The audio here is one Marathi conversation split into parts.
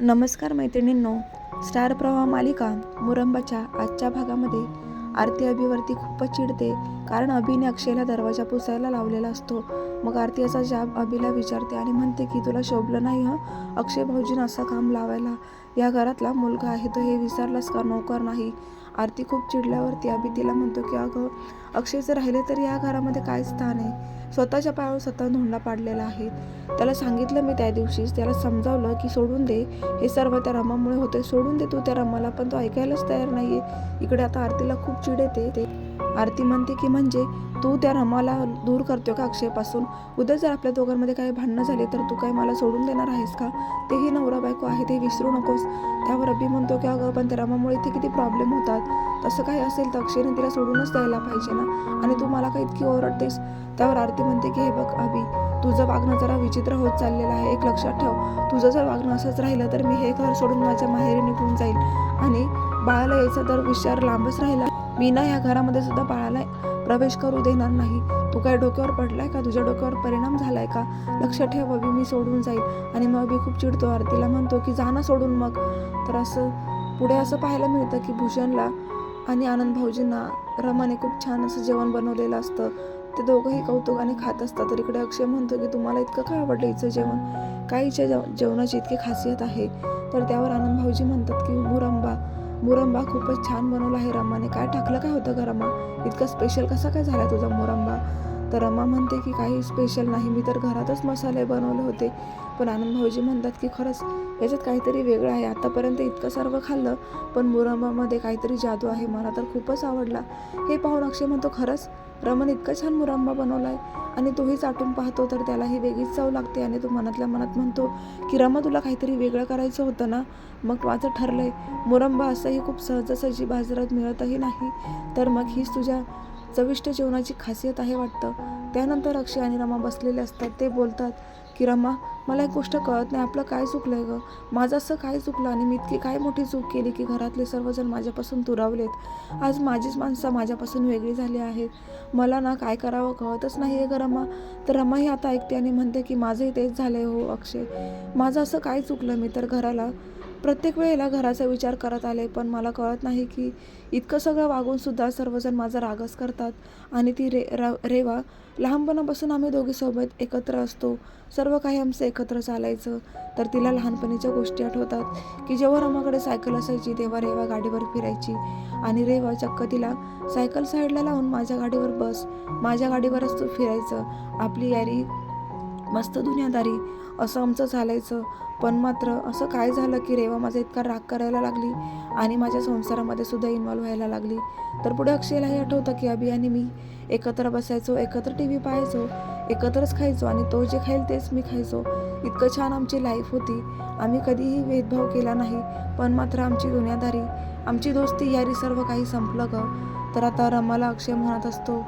नमस्कार मैत्रिणींनो स्टार प्रवाह मालिका मुरंबाच्या आजच्या भागामध्ये आरती अभिवरती खूपच चिडते कारण अभिने अक्षयला दरवाजा पुसायला लावलेला असतो. मग आरती असा जाब अभिला विचारते आणि म्हणते की तुला शोभलं नाही हं? अक्षय भाऊजीनं असं काम लावायला. या घरातला मुलगा आहे तो हे विसरलास का? नोकर नाही. आरती खूप चिडल्यावरती अभि तिला म्हणतो की अगं अक्षयचं राहिले तर या घरामध्ये काय स्थान आहे? स्वतःच्या पायावर स्वतः धोंडा पाडलेला आहे. त्याला सांगितलं मी त्या दिवशीच. त्याला समजावलं की सोडून दे. हे सर्व त्या रमामुळे होते सोडून दे तू त्या रमाला पण तो ऐकायलाच तयार नाहीये. इकडे आता आरतीला खूप चिड येते. ते आरती म्हणते की म्हणजे तू त्या रमाला दूर करतो का अक्षयपासून? उद्या जर आपल्या दोघांमध्ये काही भांडणं झाले तर तू काय मला सोडून देणार आहेस का? तेही नवरा बायको आहे ते विसरू नकोस. त्यावर अभि म्हणतो की अगं पण त्या रमामुळे इथे किती प्रॉब्लेम होतात. तसं काही असेल तर अक्षयने तिला सोडूनच द्यायला पाहिजे ना. आणि तू मला काही इतकी ओरडतेस? त्यावर आरती म्हणते की हे बघ अभि तुझं वागणं जरा विचित्र होत चाललेलं आहे. एक लक्षात ठेव. तुझं जर वागणं असंच राहिलं तर मी हे घर सोडून माझ्या माहेरी निघून जाईल आणि बाळाला यायचा तर विचार लांबच राहिला. मी ना या घरामध्ये सुद्धा बाळाला प्रवेश करू देणार नाही. तू काय डोक्यावर पडलाय का? तुझ्या डोक्यावर परिणाम झालाय का? लक्ष ठेव अभि मी सोडून जाईल आणि मग अभि खूप चिडतो. आरतीला म्हणतो की जाणं सोडून मग. तर असं पुढे असं पाहायला मिळतं की भूषणला आणि आनंद भाऊजींना रमाने खूप छान असं जेवण बनवलेलं असतं. ते दोघंही कौतुकाने खात असतात. तर इकडे अक्षय म्हणतो की तुम्हाला इतकं का आवडलं हिचं जेवण? काय हिच्या जेवणाची इतकी खासियत आहे? तर त्यावर आनंद भाऊजी म्हणतात की मुरंबा मुरंबा खूपच छान बनवला आहे रमाने. काय टाकलं काय होतं का रमा? इतकं स्पेशल कसा काय झाला तुझा मुरंबा? तर रमा म्हणते की काही स्पेशल नाही. मी तर घरातच मसाले बनवले होते. पण आनंद भाऊजी म्हणतात की खरंच याच्यात काहीतरी वेगळं आहे. आतापर्यंत इतकं सर्व खाल्लं पण मुरंबामध्ये काहीतरी जादू आहे. मला तर खूपच आवडला. हे पाहून अक्षय म्हणतो खरंच रमन इतका छान मुरंबा बनवला आहे आणि तोही चाटून पाहतो तर त्यालाही वेगळीच चव लागते. आणि तो मनातल्या मनात म्हणतो की रमा तुला काहीतरी वेगळं करायचं होतं ना? मग माझं ठरलं आहे मुरंबा असंही खूप सहजासहजी बाजारात मिळतही नाही. तर मग हीच तुझ्या चविष्ट जेवणाची खासियत आहे वाटतं. त्यानंतर अक्षय आणि रमा बसलेले असतात. ते बोलतात की रमा मला एक गोष्ट कळत नाही. आपलं काय चुकलं आहे गं? माझं असं काय चुकलं आणि मी इतकी काय मोठी चूक केली की घरातले सर्वजण माझ्यापासून दुरावलेत. आज माझीच माणसं माझ्यापासून वेगळी झाली आहेत. मला ना काय करावं कळतच नाही आहे ग रमा. तर रमाही आता ऐकते आणि म्हणते की माझंही तेच झालं आहे हो अक्षय. माझं असं काय चुकलं मी तर घराला? प्रत्येक वेळेला घराचा विचार करत आले पण मला कळत नाही की इतकं सगळं वागून सुद्धा सर्वजण माझा रागच करतात. आणि ती रे रा रेवा लहानपणापासून आम्ही दोघीसोबत एकत्र असतो. सर्व काही आमचं एकत्र चालायचं. तर तिला लहानपणीच्या गोष्टी आठवतात की जेव्हा रमाकडे सायकल असायची तेव्हा रेवा गाडीवर फिरायची. आणि रेवा चक्क तिला सायकल साईडला लावून माझ्या गाडीवर बस माझ्या गाडीवरच तू फिरायचं. आपली यारी मस्त दुनियादारी. असं आमचं चालायचं. पण मात्र असं काय झालं की रेवा माझा इतका राग करायला लागली आणि माझ्या संसारामध्ये सुद्धा इन्वॉल्व्ह व्हायला लागली. तर पुढे अक्षयलाही आठवतं की अभि आणि मी एकत्र बसायचो एकत्र टी व्ही पाहायचो एकत्रच खायचो आणि तो जे खाईल तेच मी खायचो. इतकं छान आमची लाईफ होती. आम्ही कधीही भेदभाव केला नाही पण मात्र आमची दुनियादारी आमची दोस्ती यारी सर्व काही संपलं ग. तर आता रमाला अक्षय म्हणत असतो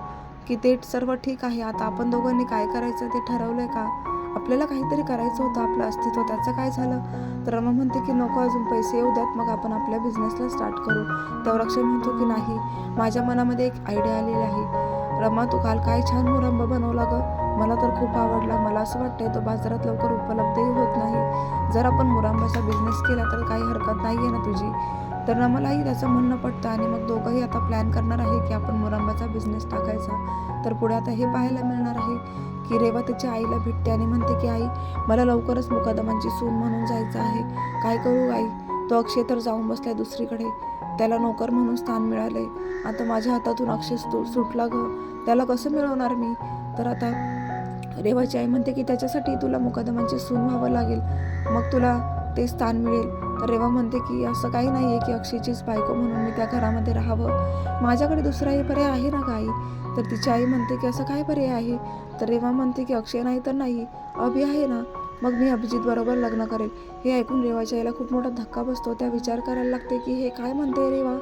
की ते सर्व ठीक आहे आता आपण दोघांनी काय करायचं ते ठरवलं आहे का? आपल्याला काहीतरी करायचं होतं आपलं अस्तित्व त्याचं काय झालं? तर रमा म्हणते की नको अजून पैसे येऊ द्यात मग आपण आपल्या बिझनेसला स्टार्ट करू. तेव्हा अक्षय म्हणतो की नाही माझ्या मनामध्ये एक आयडिया आलेली आहे. रमा तू काल काय छान मुरंबा बनवला गं? मला तर खूप आवडला. मला असं वाटतंय तो बाजारात लवकर उपलब्धही होत नाही. जर आपण मुरांबाचा बिझनेस केला तर काही हरकत नाही आहे ना तुझी. तर रमालाही त्याचं म्हणणं पडतं आणि मग दोघंही आता प्लॅन करणार आहे की आपण मुरंबाचा बिझनेस टाकायचा. तर पुढे आता हे पाहायला मिळणार आहे की रेवा त्याच्या आईला भेटते आणि म्हणते की आई मला लवकरच मुकादमांची सून म्हणून जायचं आहे. काय करू आई? तो अक्षय तर जाऊन बसलाय दुसरीकडे. त्याला नोकर म्हणून स्थान मिळाले आता माझ्या हातातून अक्षय सुटला ग. त्याला कसं मिळवणार मी? तर आता रेवाची आई म्हणते की त्याच्यासाठी तुला मुकादमांची सून व्हावं लागेल. मग तुला ते स्थान मिळेल. तर रेवा म्हणते की असं काही नाही आहे की अक्षयचीच बायको म्हणून मी त्या घरामध्ये राहावं. माझ्याकडे दुसराही पर्याय आहे ना काही? तर तिची आई म्हणते की असं काय पर्याय आहे? तर रेवा म्हणते की अक्षय नाही तर नाही. अभि आहे ना. मग मी अभिजित बरोबर लग्न करेल. हे ऐकून रेवाच्या आईला खूप मोठा धक्का बसतो. त्या विचार करायला लागते की हे काय म्हणते रेवा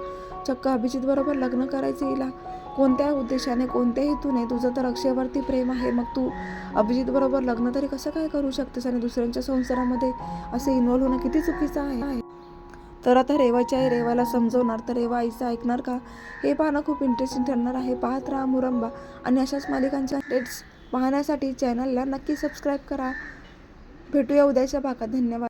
चक्क अभिजित बरोबर लग्न करायचं हिला. कोणत्या उद्देशाने कोणत्या हेतूने तुझं तर अक्षयवरती प्रेम आहे मग तू अभिजित बरोबर लग्न तरी कसं काय करू शकतेस आणि दुसऱ्यांच्या संसारामध्ये असे इन्व्हॉल्व होणं किती चुकीचं आहे? तर आता रेवाच्या आई रेवाला समजवणार तर रेवा आईचं ऐकणार का? हे पाहणं खूप इंटरेस्टिंग ठरणार आहे. पाहत राहा मुरंबा आणि अशाच मालिकांच्या अपडेट्स पाहण्यासाठी चॅनलला नक्की सबस्क्राईब करा. भेटूया उद्याच्या भागात. धन्यवाद.